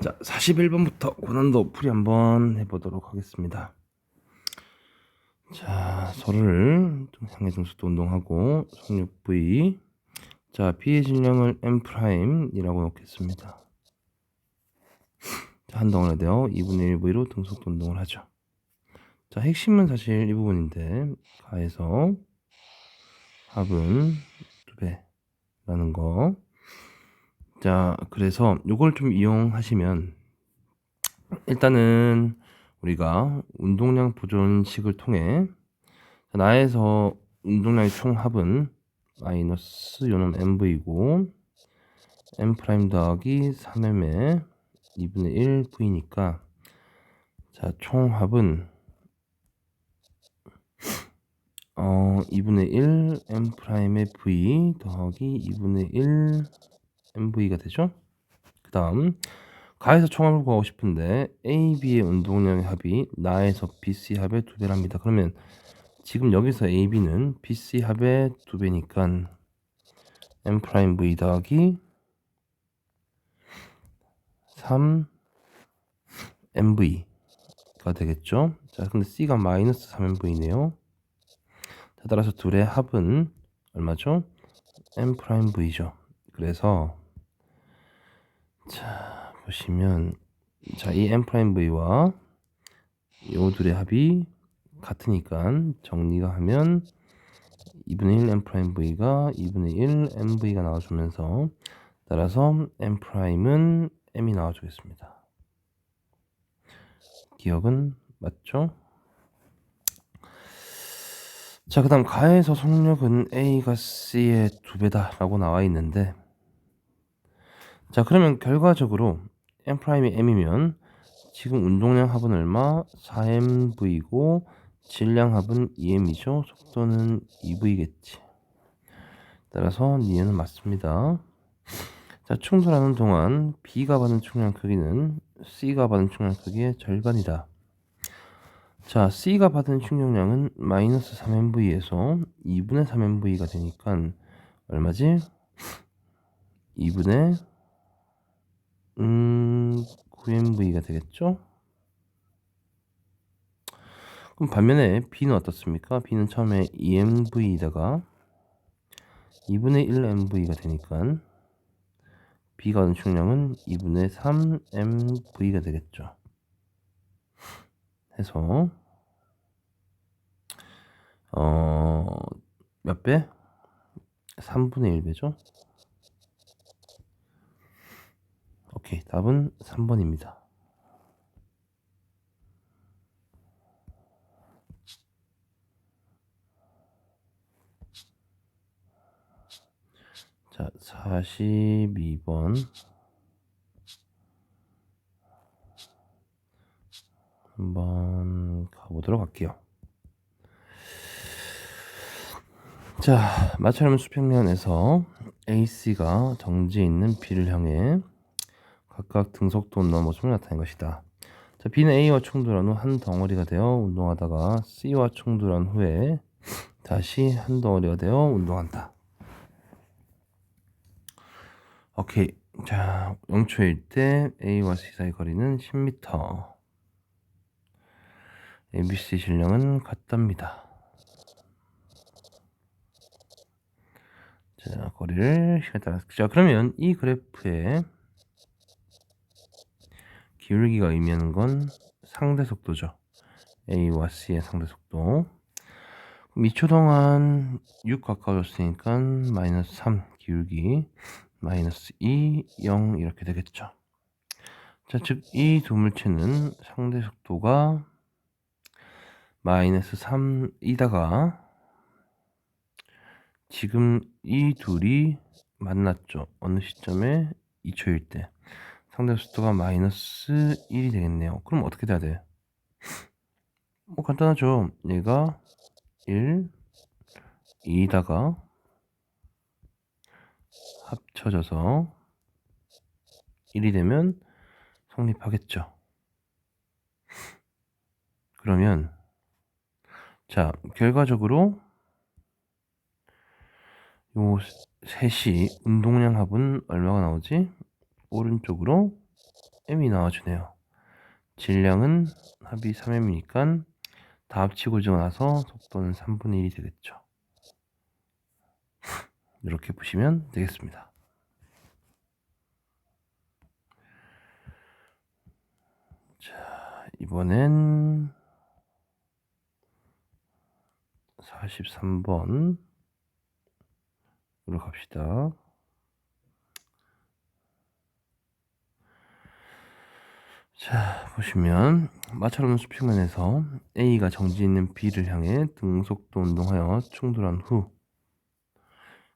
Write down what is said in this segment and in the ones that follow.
자, 41번부터 고난도 풀이 한번 해보도록 하겠습니다. 자, 소를 좀 상해 등수도 운동하고 속력 V. 자, B의 질량을 M 프라임이라고 놓겠습니다. 자, 한 덩어리 되어 2분의 1 V로 등속도 운동을 하죠. 자, 핵심은 사실 이 부분인데 가에서 합은 2배라는 거. 자, 그래서 요걸 좀 이용하시면 일단은 우리가 운동량 보존식을 통해 나에서 운동량의 총합은 마이너스 요놈 mv이고 m 프라임 더하기 3m의 2분의 1 v니까 자 총합은 어 2분의 1 m 프라임의 v 더하기 2분의 1 mv가 되죠. 그 다음 가에서 총합을 구하고 싶은데 A, B의 운동량의 합이 나에서 BC 합의 두 배랍니다. 그러면 지금 여기서 A, B는 BC 합의 두 배니까 M 프라임 V 더하기 3 MV가 되겠죠. 자, 근데 C가 마이너스 3MV네요. 자, 따라서 둘의 합은 얼마죠? M 프라임 V죠. 그래서 자 보시면 자이 M 프라임 V와 요 둘의 합이 같으니까 정리가 하면 2분의 1 M 프라임 V가 2분의 1 MV가 나와주면서 따라서 M 프라임은 M이 나와주겠습니다. 기억은 맞죠? 자, 그 다음 가에서 속력은 A가 C의 두 배다라고 나와 있는데 자, 그러면 결과적으로 M 프라임이 M이면 지금 운동량 합은 얼마? 4MV고 질량 합은 2M이죠. 속도는 2V겠지. 따라서 니에는 맞습니다. 자, 충돌하는 동안 B가 받은 충량 크기는 C가 받은 충량 크기의 절반이다. 자, C가 받은 충격량은 마이너스 3MV에서 2분의 3MV가 되니까 얼마지? 2분의 음, 9MV가 되겠죠? 그럼 반면에 B는 어떻습니까? B는 처음에 2MV에다가 2분의 1MV가 되니까 B가 얻은 충량은 2분의 3MV가 되겠죠. 해서 어, 몇 배? 3분의 1배죠. 오케이. 답은 3번입니다. 자, 42번. 한번 가보도록 할게요. 자, 마찰하면 수평면에서 AC가 정지에 있는 B를 향해 각각 등속도 온도와 모습을 나타낸 것이다. 자, B는 A와 충돌한 후 한 덩어리가 되어 운동하다가 C와 충돌한 후에 다시 한 덩어리가 되어 운동한다. 오케이. 자, 0초일 때 A와 C 사이 거리는 10m. ABC 질량은 같답니다. 자, 거리를 시간에 따라. 자, 그러면 이 그래프에 기울기가 의미하는 건 상대 속도죠. A와 C의 상대 속도. 그럼 2초 동안 6 가까워졌으니까 마이너스 3 기울기 마이너스 2, 0 이렇게 되겠죠. 자, 즉 이 두 물체는 상대 속도가 마이너스 3이다가 지금 이 둘이 만났죠. 어느 시점에 2초일 때. 상대 속도가 마이너스 1이 되겠네요. 그럼 어떻게 돼야 돼? 뭐 간단하죠. 얘가 1, 2다가 합쳐져서 1이 되면 성립하겠죠. 그러면 자 결과적으로 요 셋이 운동량 합은 얼마가 나오지? 오른쪽으로 M이 나와주네요. 질량은 합이 3M이니까 다 합치고 나서 속도는 3분의 1이 되겠죠. 이렇게 보시면 되겠습니다. 자, 이번엔 43번으로 갑시다. 자, 보시면 마찰 없는 수평면에서 A가 정지 있는 B를 향해 등속도 운동하여 충돌한 후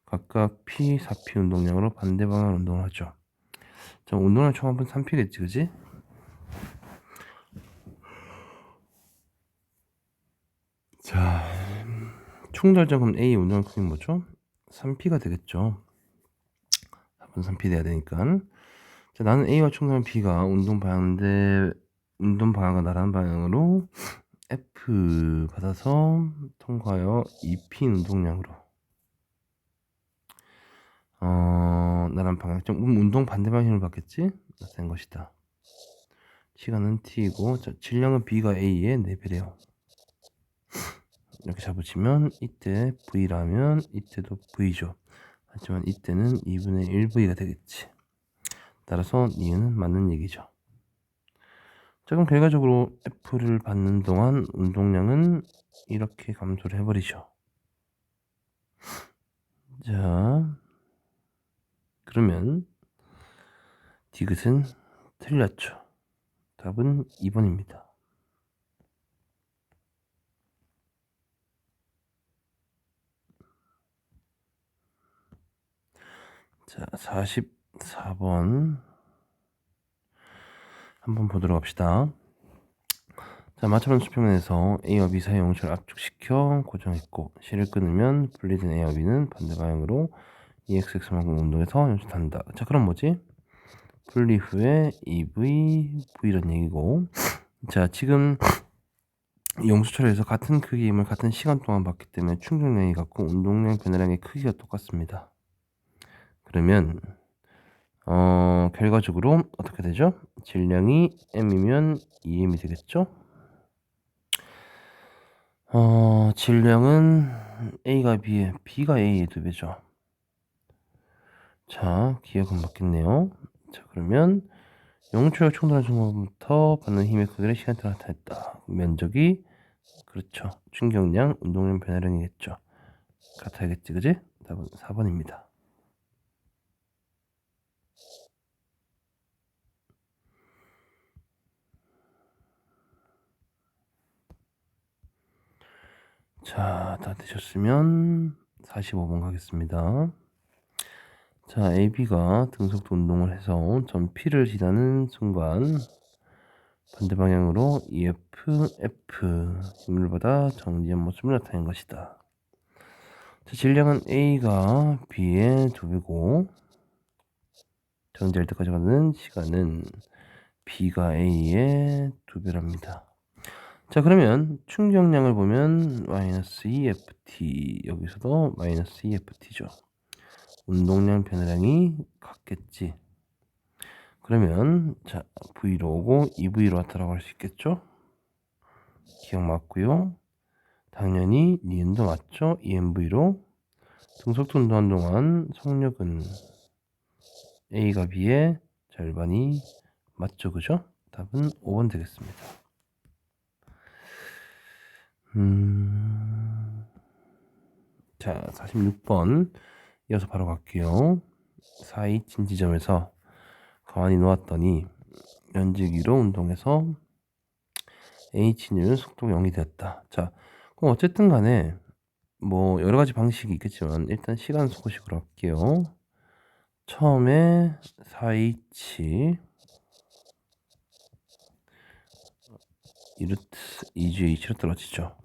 각각 P, 4P 운동량으로 반대 방향 운동을 하죠. 자, 운동량 총 합은 3P겠지, 그지? 자, 충돌점은 A 운동량 크기 뭐죠? 3P가 되겠죠. 4분 3P 돼야 되니까. 자, 나는 A와 충돌한 B가 운동 방향 대 운동 방향과 나란 방향으로 F 받아서 통과하여 2P 운동량으로 어, 나란 방향 좀 운동 반대 방향으로 받겠지? 된 것이다. 시간은 t이고 자, 질량은 b가 a의 4배래요. 이렇게 잡으시면 이때 v라면 이때도 v죠. 하지만 이때는 2분의 1v가 되겠지. 따라서 니은은 맞는 얘기죠. 자 그럼 결과적으로 F를 받는 동안 운동량은 이렇게 감소를 해버리죠. 자 그러면 디귿은 틀렸죠. 답은 2번입니다. 자, 44번 한번 보도록 합시다. 자, 마찰원 수평면에서 A와 B 사이 용체를 압축시켜 고정했고 실을 끊으면 분리된 A와 B는 반대 방향으로 EXX만큼 운동해서 연습한다. 자, 그럼 뭐지? 분리 후에 EV, V란 얘기고. 자, 지금 용수철에서 같은 크기의 힘을 같은 시간 동안 받기 때문에 충격량이 같고 운동량 변화량의 크기가 똑같습니다. 그러면 어, 결과적으로 어떻게 되죠? 질량이 m이면 2m이 되겠죠? 어, 질량은 a가 b에 b가 a의 두 배죠. 자, 기억은 맞겠네요. 자, 그러면 용초역 충돌한 순간부터 받는 힘의 크기를 시간대로 나타냈다. 면적이 그렇죠. 충격량, 운동량 변화량이겠죠. 같아야겠지, 그지? 답은 4번입니다. 자, 다 되셨으면 45번 가겠습니다. 자, AB가 등속도 운동을 해서 전 P를 지나는 순간 반대 방향으로 EF, F 힘을 받아 정지한 모습을 나타낸 것이다. 자, 질량은 A가 B의 두 배고 정지할 때까지 가는 시간은 B가 A의 두 배랍니다. 자 그러면 충격량을 보면 마이너스 EFT 여기서도 마이너스 EFT죠. 운동량 변화량이 같겠지. 그러면 자 V로 오고 EV로 왔다라고 할 수 있겠죠? 기억 맞고요. 당연히 니은도 맞죠? EMV로 등속도 운동한 동안 속력은 A가 B의 절반이 맞죠? 그죠? 답은 5번 되겠습니다. 음... 자, 46번 이어서 바로 갈게요. 사이 진지점에서 가만히 놓았더니 연지기로 운동해서 H는 속도 0이 되었다. 자, 그럼 어쨌든 간에 뭐 여러 가지 방식이 있겠지만 일단 시간 소식으로 할게요. 처음에 4H 2루트 2GH로 떨어지죠.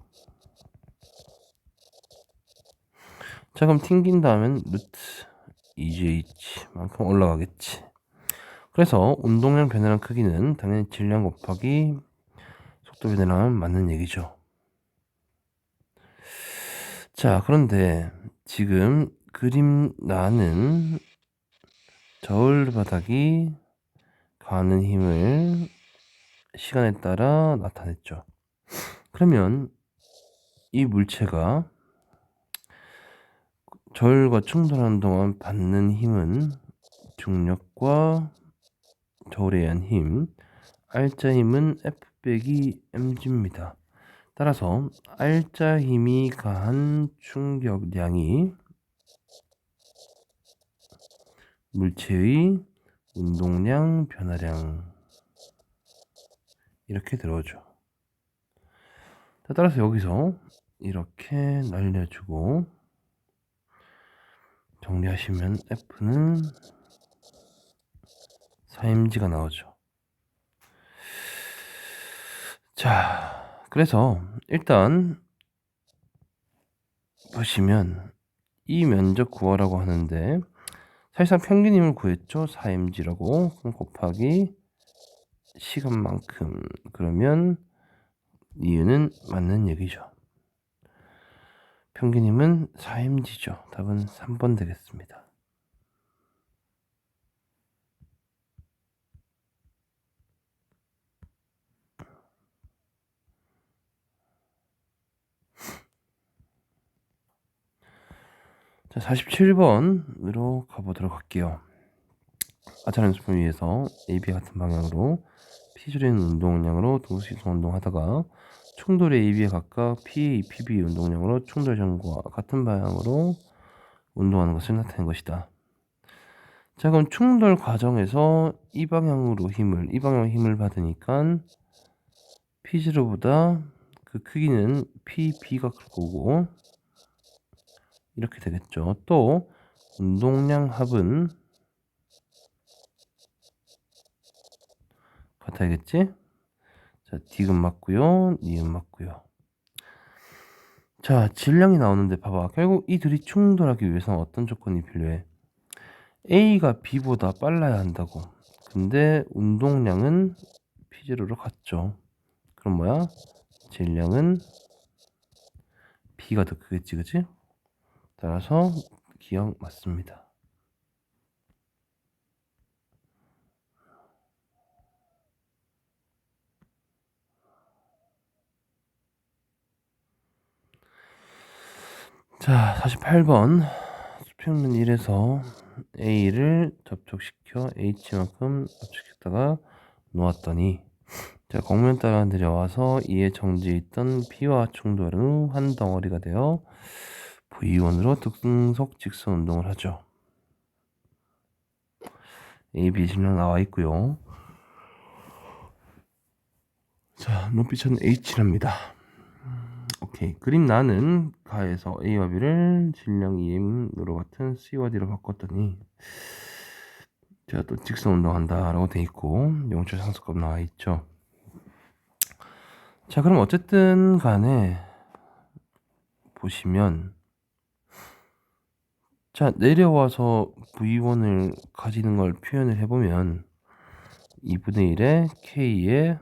자 그럼 튕긴 다음엔 루트 2GH만큼 올라가겠지. 그래서 운동량 변화량 크기는 당연히 질량 곱하기 속도 변화량 맞는 얘기죠. 자 그런데 지금 그림 나는 저울 바닥이 가는 힘을 시간에 따라 나타냈죠. 그러면 이 물체가 저울과 충돌하는 동안 받는 힘은 중력과 저울에 의한 힘, R자 힘은 F 빼기 mg입니다. 따라서 R자 힘이 가한 충격량이 물체의 운동량 변화량 이렇게 들어오죠. 따라서 여기서 이렇게 날려주고 정리하시면 F는 4mg가 나오죠. 자, 그래서 일단 보시면 이 면적 구하라고 하는데 사실상 평균임을 구했죠. 4mg라고 그럼 곱하기 시간만큼 그러면 이유는 맞는 얘기죠. 평균임은 4mg죠. 답은 3번 되겠습니다. 자, 47번으로 가보도록 할게요. 아차 연습을 위해서 AB 같은 방향으로 P 줄이는 운동량으로 동시성 운동하다가 충돌의 AB에 각각 P, PB 운동량으로 충돌 전과 같은 방향으로 운동하는 것을 나타낸 것이다. 자, 그럼 충돌 과정에서 이 방향으로 힘을, 이 방향으로 힘을 받으니까 P0보다 그 크기는 PB가 클 거고, 이렇게 되겠죠. 또, 운동량 합은 같아야겠지? 자, 디귿 맞고요. 니은 맞고요. 자, 질량이 나오는데 봐봐. 결국 이 둘이 충돌하기 위해서는 어떤 조건이 필요해? A가 B보다 빨라야 한다고. 근데 운동량은 P0로 같죠. 그럼 뭐야? 질량은 B가 더 크겠지, 그치? 따라서 기억 맞습니다. 자, 48번. 수평면 1에서 A를 접촉시켜 H만큼 접촉했다가 놓았더니 자, 곡면 따라 내려와서 이에 정지해 있던 B와 충돌한 후 한 덩어리가 되어 V1으로 등속 직선 운동을 하죠. A, B 질량 나와 있고요. 자, 높이차는 H랍니다. 오케이. 그림 나는 가에서 A와 B를 질량 EM으로 같은 C와 D로 바꿨더니 제가 또 직선 운동한다 라고 돼 있고 영철 상수값 나와 있죠. 자, 그럼 어쨌든 간에 보시면 자, 내려와서 V1을 가지는 걸 표현을 해보면 2분의 1에 K의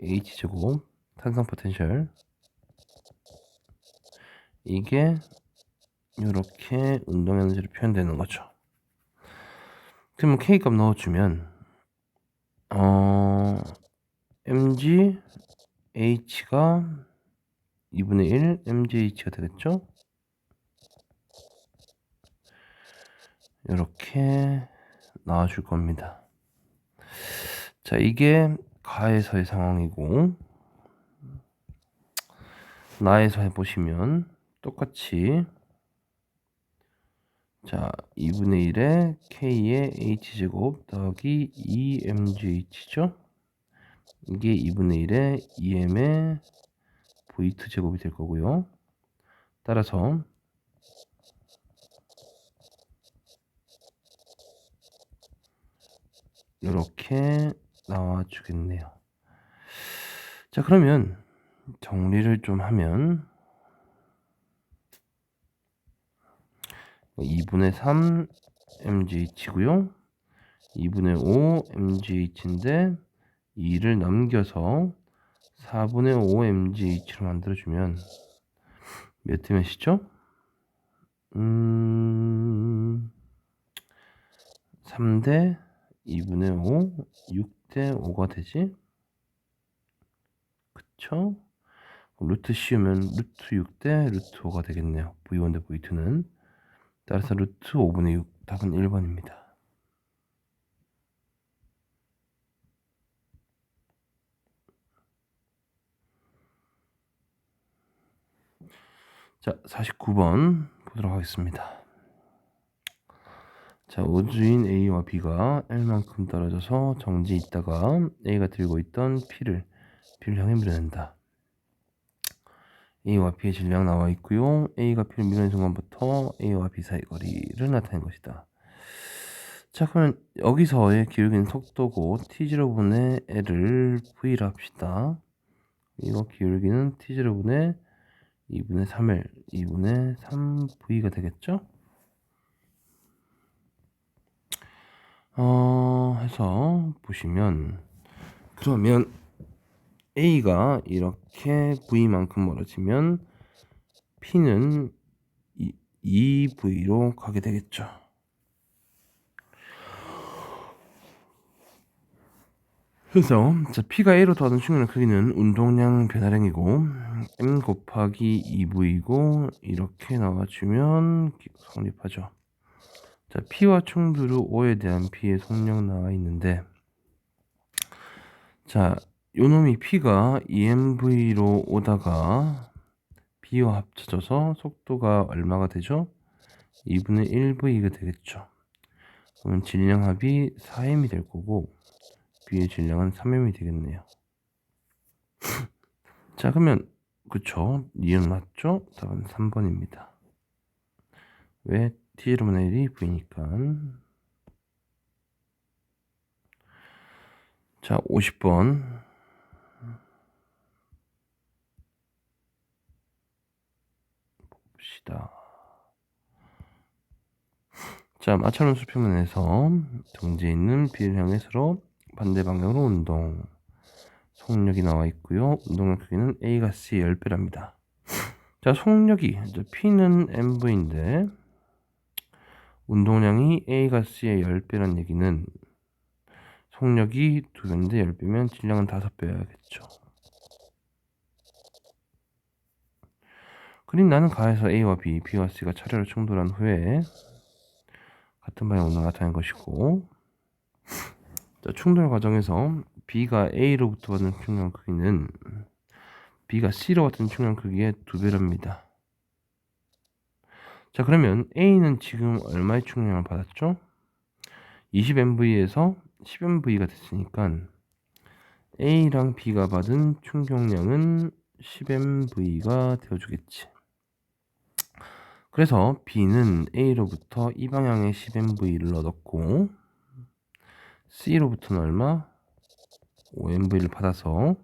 H제곱 탄성 포텐셜 이게 이렇게 운동 에너지로 표현되는 거죠. 그러면 K 값 넣어주면 어 mg h가 2분의 1 mgh가 되겠죠? 이렇게 나와줄 겁니다. 자, 이게 가에서의 상황이고 나에서 해보시면 똑같이. 자 2분의 1에 k의 h제곱 더하기 2mgh죠? 이게 2분의 1에 2m의 v2 제곱이 될 거고요. 따라서 이렇게 나와 주겠네요. 자 그러면 정리를 좀 하면 2분의 3 mgh고요. 2분의 5 mgh인데 2를 남겨서 4분의 5 mgh로 만들어주면 몇대 몇이죠? 음... 3대 2분의 5, 6대 5가 되지? 그쵸? 루트 씌우면 루트 6대 루트 5가 되겠네요. V1 대 V2는. 따라서 루트 5분의 6, 답은 1번입니다. 자, 49번 보도록 하겠습니다. 자, 우주인 A와 B가 L만큼 떨어져서 정지에 있다가 A가 들고 있던 P를 B를 향해 밀어낸다. A와 B의 질량 나와 있고요. A가 B를 밀어낸 순간부터 A와 B 사이 거리를 나타낸 것이다. 자, 그러면 여기서의 기울기는 속도고 T0분의 L을 V라 합시다. 이거 기울기는 T0분의 2분의 3L, 2분의 3V가 되겠죠? 어, 해서 보시면 그러면 A가 이렇게 V만큼 멀어지면 P는 2V로 가게 되겠죠. 그래서 자, P가 A로 더하는 충격의 크기는 운동량 변화량이고 M 곱하기 2V이고 이렇게 나와주면 성립하죠. 자, P와 후 O에 대한 P의 속력 나와 있는데 자, 요놈이 P가 EMV로 오다가 B와 합쳐져서 속도가 얼마가 되죠? 2분의 1V가 되겠죠. 그러면 질량합이 4M이 될 거고 B의 질량은 3M이 되겠네요. 자, 그러면 그쵸? 니은 맞죠? 답은 3번입니다. 왜 T제로분의 1이 V니까 자, 50번 봅시다. 자, 마찰론 수평면에서 정지해 있는 B를 향해 서로 반대 방향으로 운동. 속력이 나와 있고요. 운동량 크기는 A가 C의 10배랍니다. 자, 속력이 P는 MV인데 운동량이 A가 C의 10배란 얘기는 속력이 2배인데 10배면 질량은 5배여야겠죠. 그림 나는 가에서 A와 B, B와 C가 차례로 충돌한 후에 같은 방향 으로 나타낸 것이고 자, 충돌 과정에서 B가 A로부터 받은 충격 크기는 B가 C로 받은 충격 크기의 두 배랍니다. 자 그러면 A는 지금 얼마의 충격을 받았죠? 20MV에서 10MV가 됐으니까 A랑 B가 받은 충격량은 10MV가 되어주겠지. 그래서 B는 A로부터 이 방향의 10MV를 얻었고 C로부터는 얼마? 5MV를 받아서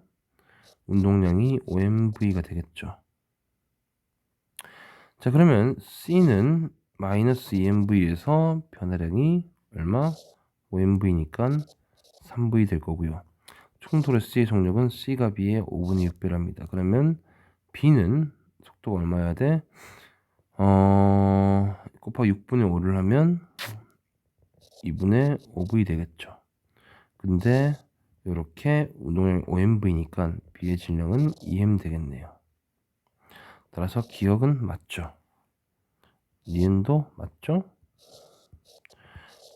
운동량이 5MV가 되겠죠. 자 그러면 C는 마이너스 2MV에서 변화량이 얼마? 5MV니까 3V 될 거고요. 충돌의 C의 속력은 C가 B의 5분의 6배랍니다. 그러면 B는 속도가 얼마야 돼? 어, 곱하기 6분의 5를 하면 2분의 5V 되겠죠. 근데 이렇게 운동량 5MV니까 B의 질량은 2M 되겠네요. 따라서 기억은 맞죠. 니은도 맞죠?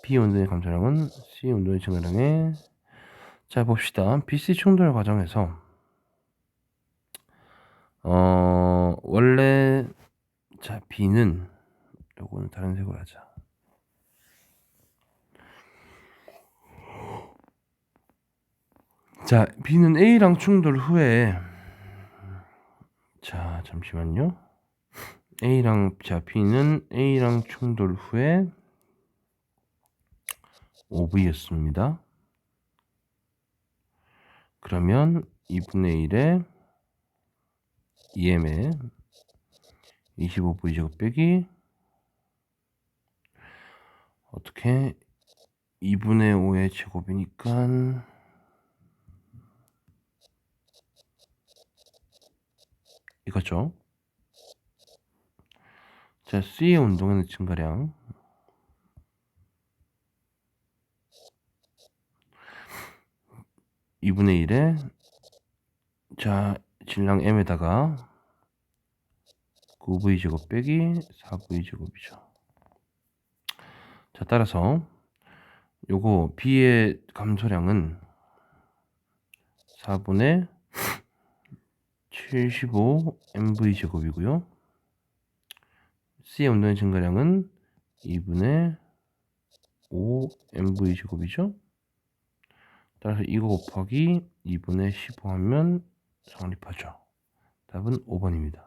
B 운동의 감소량은 C 운동의 증가량에 자 봅시다. BC 충돌 과정에서 어 원래 자 B는 요거는 다른 색으로 하자. 자, B는 A랑 충돌 후에 자, 잠시만요. A랑 자, B는 A랑 충돌 후에 5V였습니다. 그러면 2분의 1에 2M에 25V 제곱 빼기. 어떻게? 2분의 5의 제곱이니까 이거죠. 자, C의 운동에는 증가량. 2분의 1에 자 질량 m에다가 9v 제곱 빼기 4v 제곱이죠. 자 따라서 요거 b의 감소량은 4분의 75 mv 제곱이고요. c의 온도의 증가량은 2분의 5 mv 제곱이죠. 따라서 이거 곱하기 2분의 15 하면 성립하죠. 답은 5번입니다.